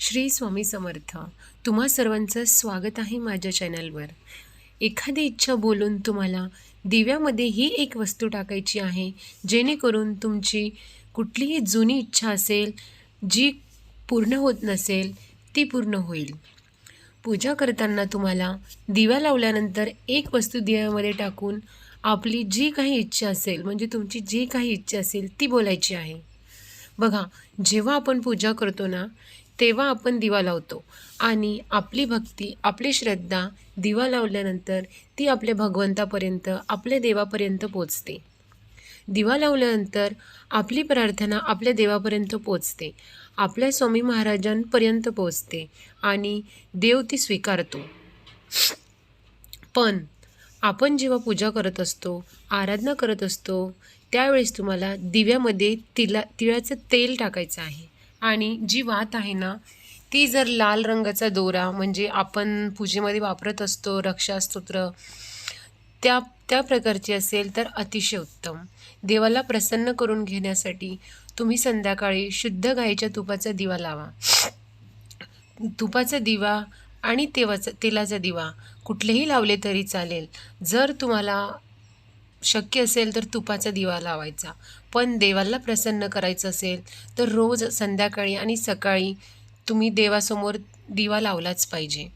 श्री स्वामी समर्थ तुम्हा सर्वांचं स्वागत आहे माझ्या चॅनलवर. एखादी इच्छा बोलून तुम्हाला दिव्यामध्ये ही एक वस्तू टाकायची आहे जेणेकरून तुमची कुठलीही जुनी इच्छा असेल जी पूर्ण होत नसेल ती पूर्ण होईल. पूजा करताना तुम्हाला दिवा लावल्यानंतर एक वस्तू दिव्यामध्ये टाकून आपली जी काही इच्छा असेल म्हणजे तुमची जी काही इच्छा असेल ती बोलायची आहे. बघा जेव्हा आपण पूजा करतो ना तेव्हा आपण दिवा लावतो. आणि आपली भक्ती आपली श्रद्धा दिवा लावल्यानंतर ती आपल्या भगवंतापर्यंत आपल्या देवापर्यंत पोचते. दिवा लावल्यानंतर आपली प्रार्थना आपल्या देवापर्यंत पोचते. आपल्या स्वामी महाराजांपर्यंत पोचते आणि देव ती स्वीकारतो. पण आपण जेव्हा पूजा करत असतो आराधना करत असतो त्यावेळेस तुम्हाला दिव्यामध्ये तिला तिळाचं तेल टाकायचं आहे. आणि जी वात आहे ना ती जर लाल रंगाचा दोरा म्हणजे आपण पूजेमध्ये वापरत असतो रक्षास्तोत्र त्या त्या प्रकारची असेल तर अतिशय उत्तम. देवाला प्रसन्न करून घेण्यासाठी तुम्ही संध्याकाळी शुद्ध गाईच्या तुपाचा दिवा लावा. तुपाचा दिवा आणि तेवाचा तेलाचा दिवा कुठलेही लावले तरी चालेल. जर तुम्हाला शक्य असेल तर तुपाचा दिवा लावायचा. पण देवाला प्रसन्न करायचं असेल तर रोज संध्याकाळी आणि सकाळी तुम्ही देवासमोर दिवा लावलाच पाहिजे.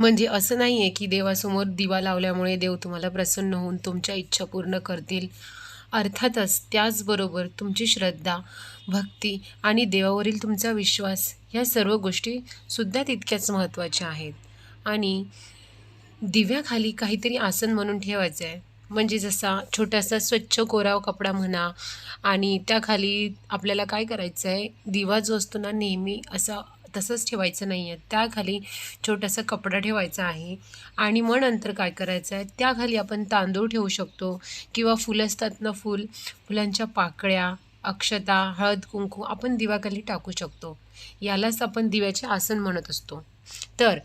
म्हणजे असं नाही आहे की देवासमोर दिवा लावल्यामुळे देव तुम्हाला प्रसन्न होऊन तुमच्या इच्छा पूर्ण करतील. अर्थातच त्याचबरोबर तुमची श्रद्धा भक्ती आणि देवावरील तुमचा विश्वास ह्या सर्व गोष्टीसुद्धा तितक्याच महत्त्वाच्या आहेत. आणि दिव्याखाली काहीतरी आसन म्हणून ठेवायचं आहे. म्हणजे जसा छोटासा स्वच्छ कोराव कपडा म्हणा आणि त्याखाली आपल्याला काय करायचं आहे? दिवा जो असतो ना नेहमी असा तसंच ठेवायचं नाही आहे. त्याखाली छोटासा कपडा ठेवायचा आहे आणि मग नंतर काय करायचं आहे? त्याखाली आपण तांदूळ ठेवू शकतो किंवा फुलं असतात ना फुल फुलांच्या पाकळ्या अक्षता हळद कुंकू आपण दिवाखाली टाकू शकतो. यालाच आपण दिव्याचे आसन म्हणत असतो. तर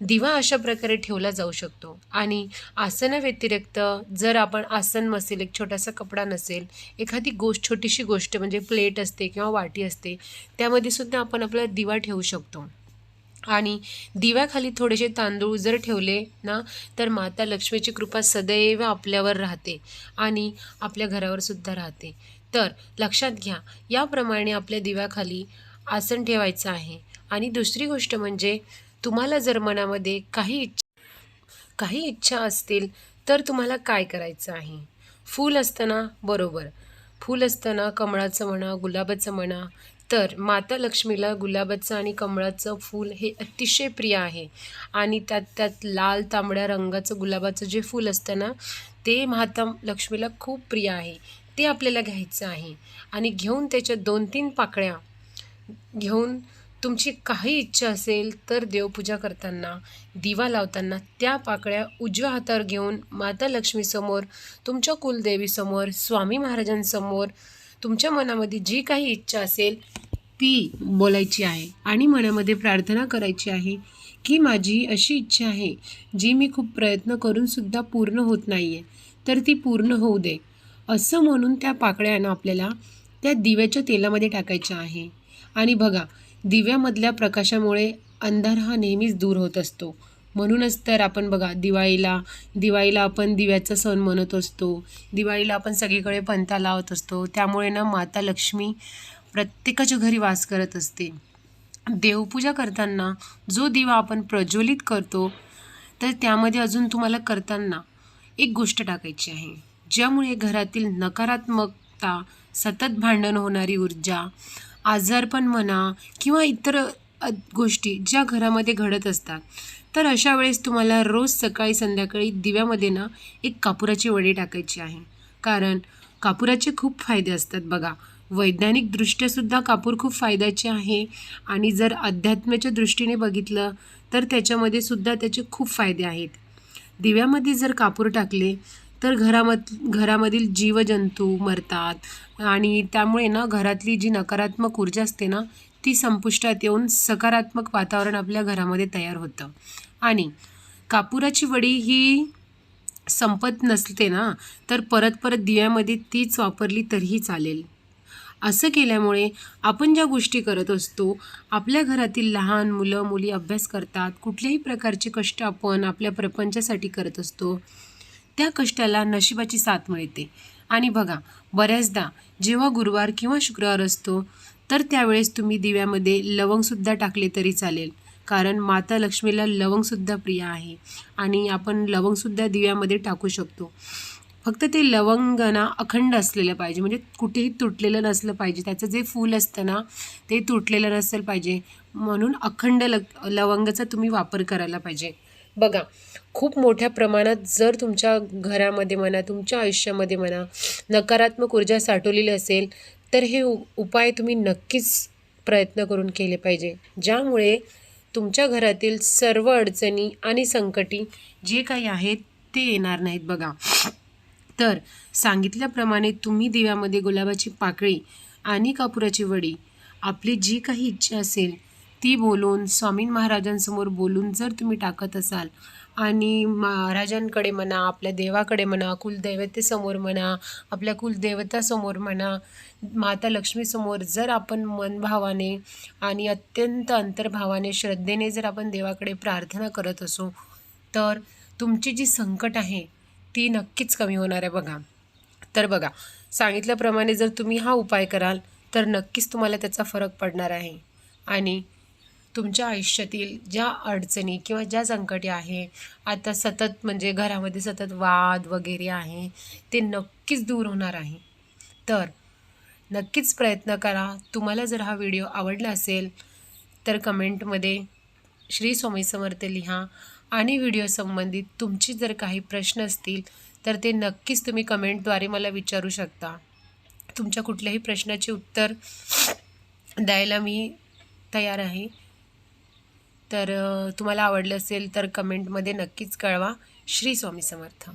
दिवा अशा प्रकारे ठेवला जाऊ शकतो. आणि आसनाव्यतिरिक्त जर आपण आसन नसेल एक छोटासा कपडा नसेल एखादी गोष्ट छोटीशी गोष्ट म्हणजे प्लेट असते किंवा वाटी असते त्यामध्ये सुद्धा आपण आपला दिवा ठेवू शकतो. आणि दिव्याखाली थोडेसे तांदूळ जर ठेवले ना तर माता लक्ष्मीची कृपा सदैव आपल्यावर राहते आणि आपल्या घरावर सुद्धा राहते. तर लक्षात घ्या याप्रमाणे आपल्या दिव्याखाली आसन ठेवायचं आहे. आणि दुसरी गोष्ट म्हणजे तुम्हाला जर मनामध्ये काही इच्छा काही इच्छा असतील तर तुम्हाला काय करायचं आहे? फूल असताना बरोबर. फूल असताना कमळाचं म्हणा गुलाबाचं म्हणा तर माता लक्ष्मीला गुलाबाचं आणि कमळाचं फूल हे अतिशय प्रिय आहे. आणि त्यात त्यात लाल तांबड्या रंगाचं गुलाबाचं जे फूल असतं ना ते माता लक्ष्मीला खूप प्रिय आहे. ते आपल्याला घ्यायचं आहे. आणि घेऊन त्याच्या दोन तीन पाकळ्या घेऊन तुमची काही इच्छा असेल तर देवपूजा करताना दिवा लावताना त्या पाकळ्या उजव्या हातावर घेऊन माता लक्ष्मीसमोर तुमच्या कुलदेवीसमोर स्वामी महाराजांसमोर तुमच्या मनामध्ये जी काही इच्छा असेल ती बोलायची आहे आणि मनामध्ये प्रार्थना करायची आहे की माझी अशी इच्छा आहे जी मी खूप प्रयत्न करूनसुद्धा पूर्ण होत नाही आहे तर ती पूर्ण होऊ दे. असं म्हणून त्या पाकळ्यानं आपल्याला त्या दिव्याच्या तेलामध्ये टाकायच्या आहे. आणि बघा दिव्यामधल्या प्रकाशामुळे अंधार हा नेहमीच दूर होत असतो. म्हणूनच तर आपण बघा दिवाळीला दिवाळीला आपण दिव्याचा सण म्हणत असतो. दिवाळीला आपण सगळीकडे पंथा लावत असतो. त्यामुळे ना माता लक्ष्मी प्रत्येकाच्या घरी वास करत असते. देवपूजा करताना जो दिवा आपण प्रज्वलित करतो तर त्यामध्ये अजून तुम्हाला करताना एक गोष्ट टाकायची आहे. ज्यामुळे घरातील नकारात्मकता सतत भांडण होणारी ऊर्जा आजारपण म्हणा किंवा इतर गोष्टी ज्या घरामध्ये घडत असतात. तर अशा वेळेस तुम्हाला रोज सकाळी संध्याकाळी दिव्यामध्ये ना एक कापुराची वडी टाकायची आहे. कारण कापुराचे खूप फायदे असतात बघा. वैज्ञानिकदृष्ट्यासुद्धा कापूर खूप फायद्याचे आहे आणि जर अध्यात्माच्या दृष्टीने बघितलं तर त्याच्यामध्ये सुद्धा त्याचे खूप फायदे आहेत. दिव्यामध्ये जर कापूर टाकले तर घरामध घरामधील जीवजंतू मरतात. आणि त्यामुळे ना घरातली जी नकारात्मक ऊर्जा असते ना ती संपुष्टात येऊन सकारात्मक वातावरण आपल्या घरामध्ये तयार होतं. आणि कापुराची वडी ही संपत नसते ना तर परत परत दिव्यामध्ये तीच वापरली तरीही चालेल. असं केल्यामुळे आपण ज्या गोष्टी करत असतो आपल्या घरातील लहान मुलं मुली अभ्यास करतात कुठल्याही प्रकारचे कष्ट आपण आपल्या प्रपंचासाठी करत असतो त्या कष्टाला नशिबाची साथ मिळते. आणि बघा बऱ्याचदा जेव्हा गुरुवार किंवा शुक्रवार असतो तर त्यावेळेस तुम्ही दिव्यामध्ये लवंगसुद्धा टाकले तरी चालेल. कारण माता लक्ष्मीला लवंगसुद्धा प्रिय आहे आणि आपण लवंगसुद्धा दिव्यामध्ये टाकू शकतो. फक्त ते लवंग ना अखंड असलेलं पाहिजे. म्हणजे कुठेही तुटलेलं नसलं पाहिजे. त्याचं जे फूल असतं ना ते तुटलेलं नसलं पाहिजे. म्हणून अखंड ल लवंगाचा तुम्ही वापर करायला पाहिजे. बघा खूप मोठ्या प्रमाणात जर तुमच्या घरामध्ये म्हणा तुमच्या आयुष्यामध्ये म्हणा नकारात्मक ऊर्जा साठवलेली असेल तर हे उपाय तुम्ही नक्कीच प्रयत्न करून केले पाहिजे. ज्यामुळे तुमच्या घरातील सर्व अडचणी आणि संकटी जे काही आहेत ते येणार नाहीत बघा. तर सांगितल्याप्रमाणे तुम्ही दिव्यामध्ये गुलाबाची पाकळी आणि कापुराची वडी आपली जी काही इच्छा असेल ती बोलून स्वामी महाराजांसमोर बोलून जर तुम्ही टाकत असाल आणि महाराजांकडे म्हणा आपल्या देवाकडे म्हणा कुलदैवतेसमोर म्हणा आपल्या कुलदेवतासमोर म्हणा माता लक्ष्मीसमोर जर आपण मनभावाने आणि अत्यंत अंतर्भावाने श्रद्धेने जर आपण देवाकडे प्रार्थना करत असू तर तुमची जी संकट आहे ती नक्कीच कमी होणार आहे बघा. तर बघा सांगितल्याप्रमाणे जर तुम्ही हा उपाय कराल तर नक्कीच तुम्हाला त्याचा फरक पडणार आहे. आणि तुमच्या आयुष्यातील ज्या अडचणी किंवा ज्या संकटे आहे आता सतत म्हणजे घरामध्ये सतत वाद वगैरे आहे ते नक्कीच दूर होणार आहे. तर नक्कीच प्रयत्न करा. तुम्हाला जर हा व्हिडिओ आवडला असेल तर कमेंटमध्ये श्री स्वामी समर्थ लिहा आणि व्हिडिओ संबंधित तुमची जर काही प्रश्न असतील तर ते नक्कीच तुम्ही कमेंटद्वारे मला विचारू शकता. तुमच्या कुठल्याही प्रश्नाचे उत्तर द्यायला मी तयार आहे. तर तुम्हाला आवडलं असेल तर कमेंटमध्ये नक्कीच कळवा. श्री स्वामी समर्थ.